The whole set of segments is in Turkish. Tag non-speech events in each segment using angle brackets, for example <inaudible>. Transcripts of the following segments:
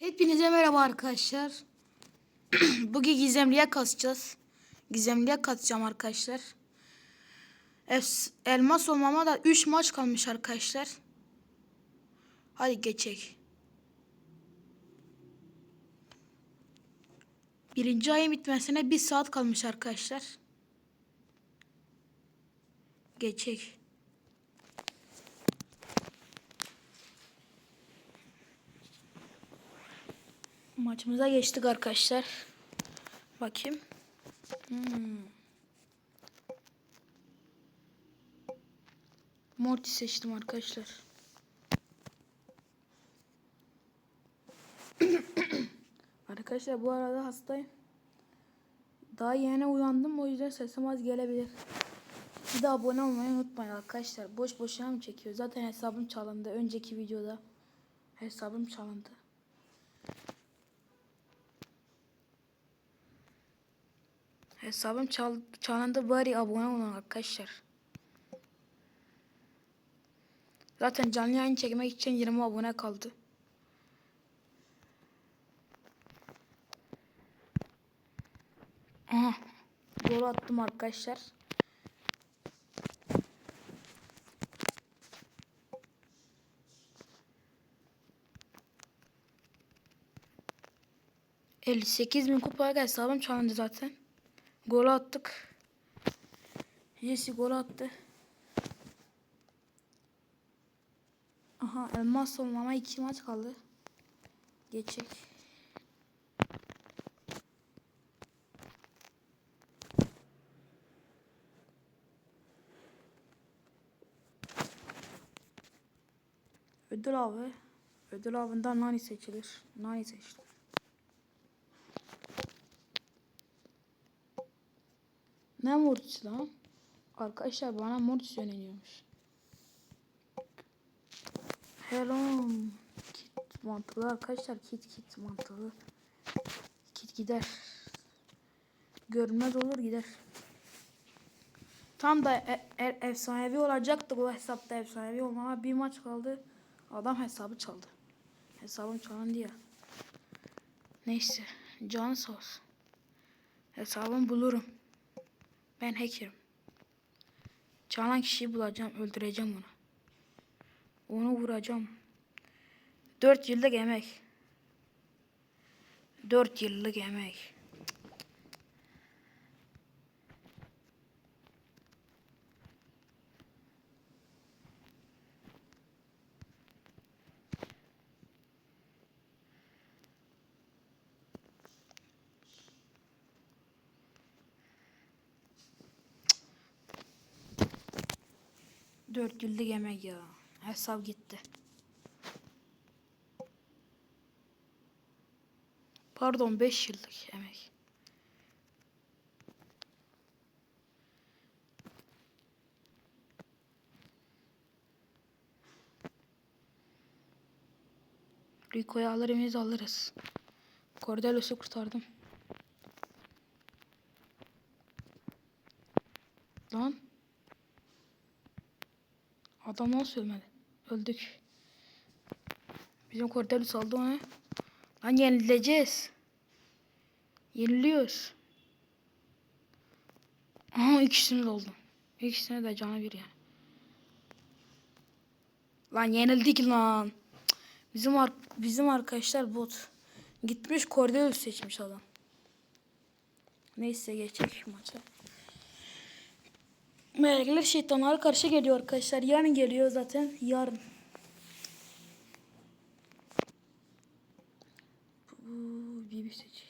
Hepinize merhaba arkadaşlar. <clears throat> Bugün gizemliye kasacağız. Gizemliye kasacağım arkadaşlar. Elmas olmama da 3 maç kalmış arkadaşlar. Hadi geçek. Birinci ayın bitmesine bir saat kalmış arkadaşlar. Geçek. Maçımıza geçtik arkadaşlar. Bakayım. Hmm. Morty seçtim arkadaşlar. <coughs> arkadaşlar bu arada hastayım. Daha yeni uyandım o yüzden sesim az gelebilir. Bir de abone olmayı unutmayın arkadaşlar. Boş boşuna mı çekiyor? Zaten hesabım çalındı. Önceki videoda hesabım çalındı. Hesabım çal çalındı bari abone olun arkadaşlar. Zaten canlı yayın çekmek için 20 abone kaldı. Aha. Gol attım arkadaşlar. ...58 bin kupaya hesabım çalındı zaten. Gol attık. Jesse gol attı. Aha elmas olmama iki maç kaldı. Geçecek. Ödül avı. Ödül avından nani seçilir. Nani seçtim. Ne Mortis? Arkadaşlar bana Mortis yöneliyormuş. Hello. Kit mantığı arkadaşlar. Kit kit mantığı. Kit gider. Görünmez olur gider. Tam da e- e- efsanevi olacaktı bu hesapta efsanevi olmama bir maç kaldı. Adam hesabı çaldı. Hesabım çalındı ya. Neyse. Canı sağ olsun. Hesabımı bulurum. Ben hacker'ım. Çalan kişiyi bulacağım, öldüreceğim onu. Onu vuracağım. Dört yıllık emek. Dört yıllık emek. Dört yıllık emek ya. Hesap gitti. Pardon beş yıllık emek. Rico'yu alır mıyız alırız. Cordelos'u kurtardım. Lan. Adam nasıl ölmedi? Öldük. Bizim Cordelus aldı onu. Lan yenileceğiz. Yeniliyoruz. Aha ikisini de oldu. İkisine de canı bir yani. Lan yenildik lan. Bizim ar bizim arkadaşlar bot. Gitmiş Cordelus seçmiş adam. Neyse geçecek maça. Melekler şeytanlara karşı geliyor arkadaşlar. Yarın geliyor zaten. Yarın. Bibi seç.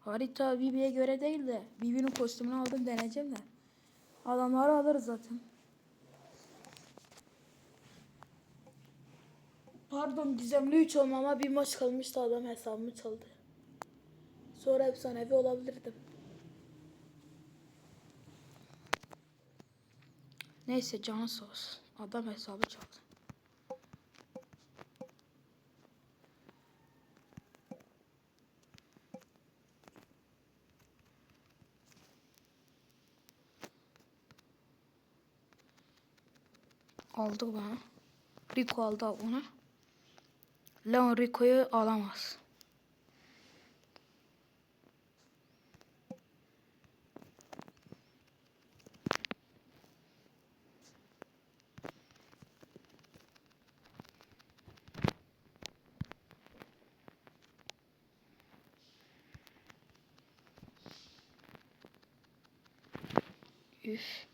Harita Bibi'ye göre değil de Bibi'nin kostümünü aldım deneyeceğim de. Adamları alırız zaten. Pardon gizemli 3 olmama bir maç kalmıştı adam hesabımı çaldı. Sonra efsanevi olabilirdim. Neyse canı sağ olsun. Adam hesabı çaldı. Aldı bana. Rico aldı onu. Leon Rico'yu alamaz. Üf.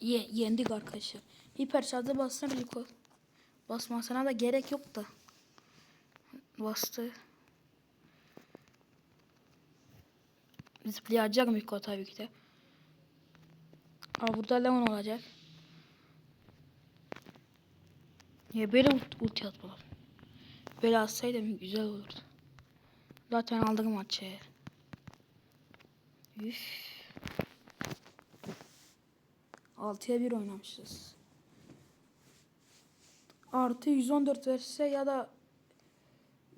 Ye, yendik arkadaşlar. Hiper şarjı bassana Rico. Basmasına da gerek yok da. Bastı. Zıplayacak Miko tabii ki de. Aa, burada Leon olacak. Ya böyle ult ulti atmalar. Böyle atsaydım güzel olurdu. Zaten aldık maçı. Üf. 6'ya 1 oynamışız. Artı 114 verse ya da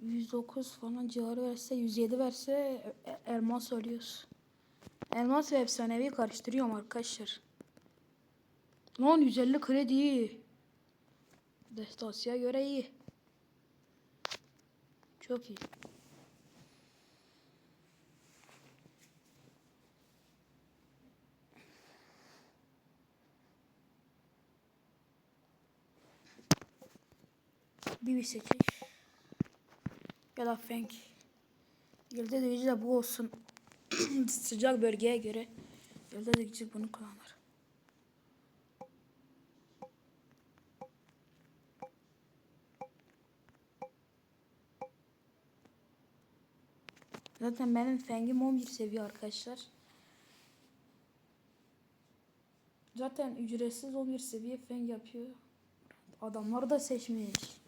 109 falan civarı verse 107 verse e- elmas ölüyoruz. Elmas ve efsanevi karıştırıyorum arkadaşlar. Lan 150 kredi iyi. Destasiye göre iyi. Çok iyi. Bir seçiş. Ya da Feng. Yıldız gücü de bu olsun. <clears throat> Sıcak bölgeye göre. Yıldız gücü bunu kullanır. Zaten benim Feng'im 11 seviye arkadaşlar. Zaten ücretsiz 11 seviye Feng yapıyor. Adamlar da seçmiş.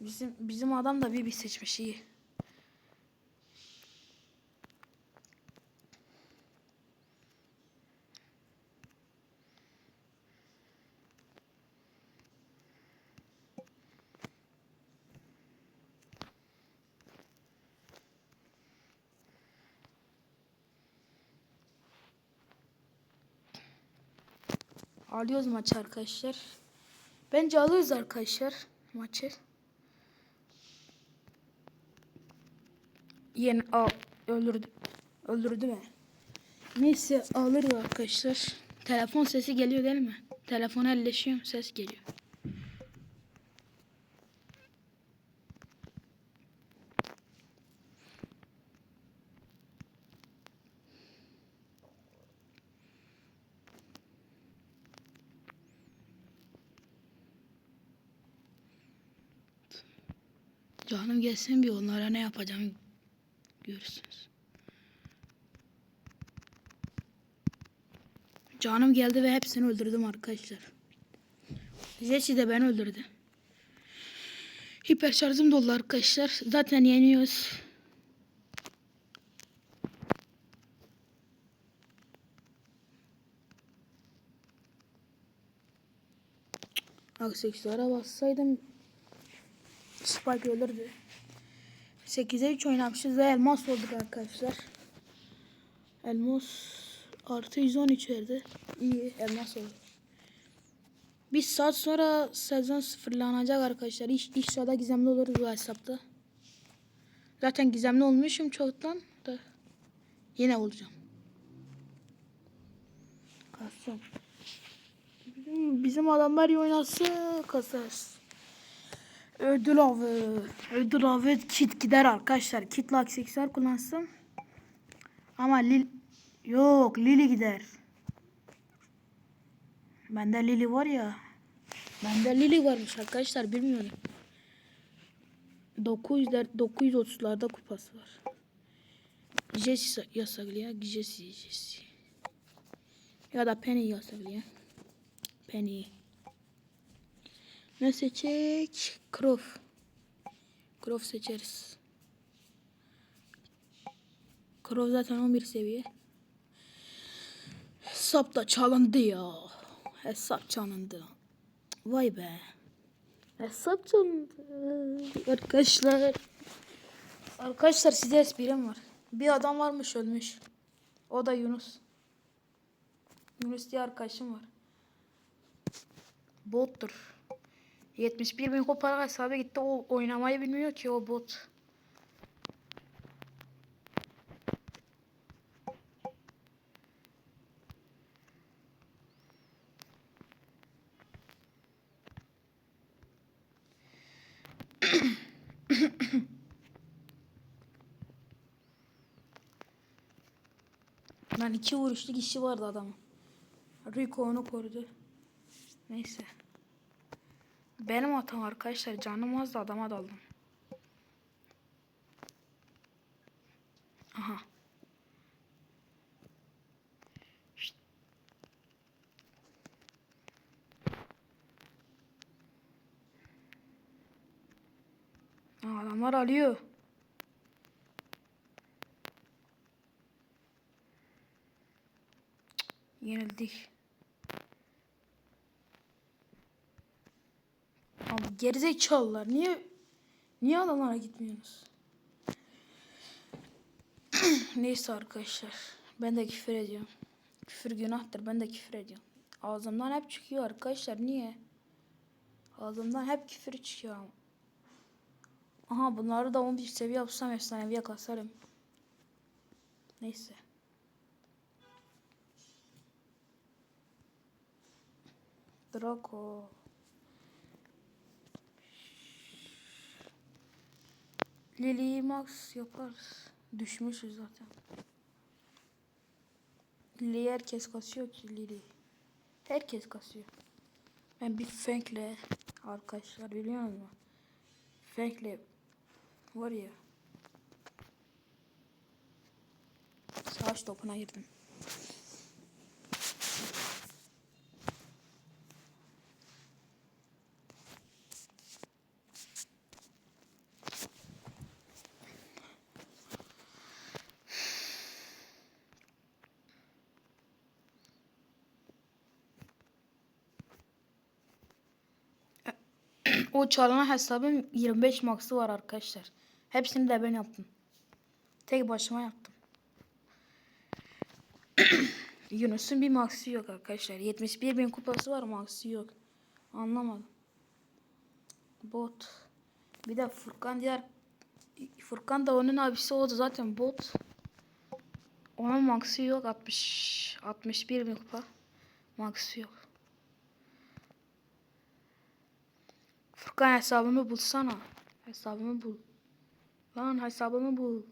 Bizim bizim adam da bir bir seçmiş iyi. Alıyoruz maçı arkadaşlar. Bence alıyoruz arkadaşlar maçı. Yeni al öldürdü. Öldürdü mü? Neyse alırız arkadaşlar. Telefon sesi geliyor değil mi? Telefon elleşiyor ses geliyor. Canım gelsin bir onlara ne yapacağım görürsünüz. Canım geldi ve hepsini öldürdüm arkadaşlar. Jesse de beni öldürdü. Hiper şarjım dolu arkadaşlar. Zaten yeniyoruz. Aksesuara bassaydım Spike ölürdü. 8'e 3 oynamışız ve elmas olduk arkadaşlar. Elmas artı 113 verdi. İyi elmas oldu. Bir saat sonra sezon sıfırlanacak arkadaşlar. İş, iş sırada gizemli oluruz bu hesapta. Zaten gizemli olmuşum çoktan da yine olacağım. Kasım. Bizim, adamlar iyi oynarsa kasarız. Ödül avı. Ödül avı kit gider arkadaşlar. Kitle aksesuar kullansın. Ama Lil yok Lili gider. Bende Lili var ya. Bende Lili varmış arkadaşlar bilmiyorum. 900'ler 930'larda kupası var. Jesse yasaklıyor. Jesse Jesse. Ya da Penny yasaklıyor. Penny. Ne seçecek? Crof. Crof seçeriz. Crof zaten 11 seviye. Hesap da çalındı ya. Hesap çalındı. Vay be. Hesap çalındı. Arkadaşlar. Arkadaşlar size esprim var. Bir adam varmış ölmüş. O da Yunus. Yunus diye arkadaşım var. Bottur. 71 bin kupalık hesabı gitti. O oynamayı bilmiyor ki o bot. Lan iki vuruşluk işi vardı adamın. Rico onu korudu. Neyse. Benim hatam arkadaşlar. Canım az da adama daldım. Aha. Şşt. Adamlar alıyor. Yenildik. Gerizekalılar niye niye adamlara gitmiyorsunuz? <clears throat> Neyse arkadaşlar. Ben de küfür ediyorum. Küfür günahtır. Ben de küfür ediyorum. Ağzımdan hep çıkıyor arkadaşlar. Niye? Ağzımdan hep küfür çıkıyor. Aha bunları da 11 seviye yapsam efsaneviye kasarım. Neyse. Draco. Lily Max yaparız. Düşmüşüz zaten. Lily herkes kasıyor ki Lily. Herkes kasıyor. Ben bir Fank'le arkadaşlar biliyor musun? Fank'le var ya. Savaş topuna girdim. O çalınan hesabın 25 max'ı var arkadaşlar. Hepsini de ben yaptım. Tek başıma yaptım. <coughs> Yunus'un bir max'ı yok arkadaşlar. 71 bin kupası var max'ı yok. Anlamadım. Bot. Bir de Furkan diğer Furkan da onun abisi oldu zaten bot. Onun max'ı yok 60 61 bin kupa. Max'ı yok. Furkan hesabımı bulsana. Hesabımı bul. Lan hesabımı bul.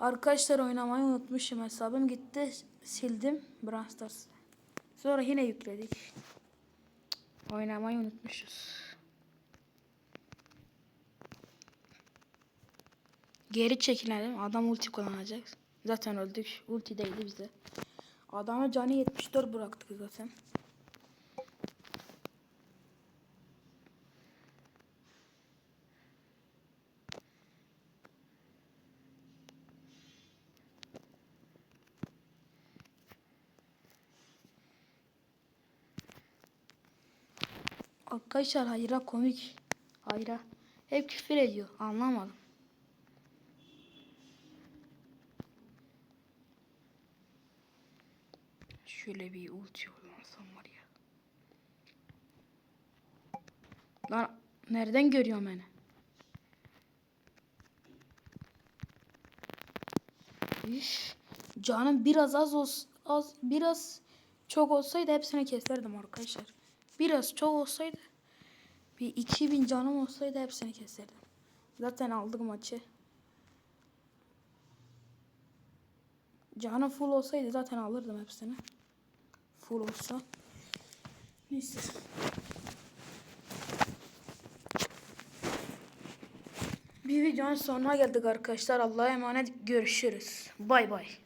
Arkadaşlar oynamayı unutmuşum. Hesabım gitti. Sildim. Brawl Stars. Sonra yine yükledik. Oynamayı unutmuşuz. Geri çekilelim. Adam ulti kullanacak. Zaten öldük. Ulti değildi bize. Adamı canı 74 bıraktık zaten. Arkadaşlar hayra komik. Hayra. Hep küfür ediyor. Anlamadım. Şöyle bir ulti yollansam var ya. Lan nereden görüyorsun beni? Üf, canım biraz az olsa, az biraz çok olsaydı hepsini keserdim arkadaşlar. Biraz çok olsaydı bir 2000 canım olsaydı hepsini keserdim. Zaten aldık maçı. Canım full olsaydı zaten alırdım hepsini. Full olsa. Neyse. Bir videonun sonuna geldik arkadaşlar. Allah'a emanet görüşürüz. Bay bay.